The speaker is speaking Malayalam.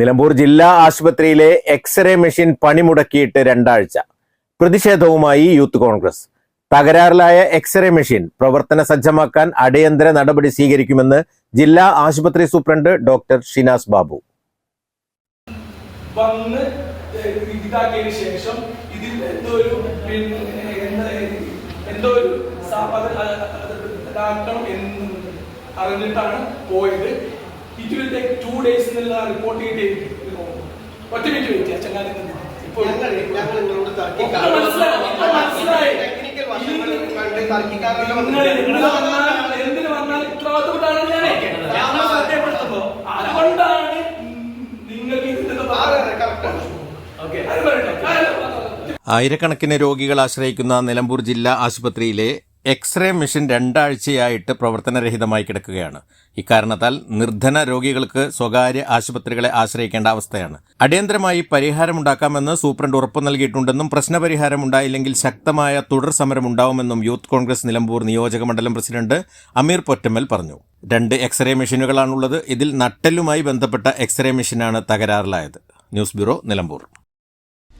Nilambur ജില്ലാ ആശുപത്രിയിലെ എക്സ്റേ മെഷീൻ പണിമുടക്കിയിട്ട് രണ്ടാഴ്ച. പ്രതിഷേധവുമായി യൂത്ത് കോൺഗ്രസ്. തകരാറിലായ എക്സ്റേ മെഷീൻ പ്രവർത്തന സജ്ജമാക്കാൻ അടിയന്തര നടപടി സ്വീകരിക്കുമെന്ന് ജില്ലാ ആശുപത്രി സൂപ്രണ്ട് ഡോക്ടർ ഷിനാസ് ബാബു. ശേഷം ഇതിൽ എന്തോ ഒരു എന്തോ ഒരു അറിഞ്ഞിട്ടാണ് പോയത്. It will take two days എന്നുള്ള റിപ്പോർട്ട് ചെയ്തിട്ട് ഒറ്റ മിനിറ്റ് വെയിറ്റ് ചങ്ങാതി. എന്തിന് വന്നാൽ ഉത്തരവാദിത്തപ്പെട്ടാണ് ഞാൻ. അതുകൊണ്ടാണ് നിങ്ങൾക്ക് ആയിരക്കണക്കിന് രോഗികൾ ആശ്രയിക്കുന്ന നിലമ്പൂർ ജില്ലാ ആശുപത്രിയിലെ എക്സ്റേ മെഷീൻ രണ്ടാഴ്ചയായിട്ട് പ്രവർത്തനരഹിതമായി കിടക്കുകയാണ്. ഇക്കാരണത്താൽ നിർധന രോഗികൾക്ക് സ്വകാര്യ ആശുപത്രികളെ ആശ്രയിക്കേണ്ട അവസ്ഥയാണ്. അടിയന്തരമായി പരിഹാരമുണ്ടാക്കാമെന്ന് സൂപ്രണ്ട് ഉറപ്പു നൽകിയിട്ടുണ്ടെന്നും പ്രശ്നപരിഹാരം ഉണ്ടായില്ലെങ്കിൽ ശക്തമായ തുടർ സമരമുണ്ടാവുമെന്നും യൂത്ത് കോൺഗ്രസ് നിലമ്പൂർ നിയോജക മണ്ഡലം പ്രസിഡന്റ് അമീർ പൊറ്റമ്മൽ പറഞ്ഞു. രണ്ട് എക്സ്റേ മെഷീനുകളാണുള്ളത്. ഇതിൽ നട്ടെല്ലുമായി ബന്ധപ്പെട്ട എക്സ്റേ മെഷീനാണ് തകരാറിലായത്. News bureau Nilambur.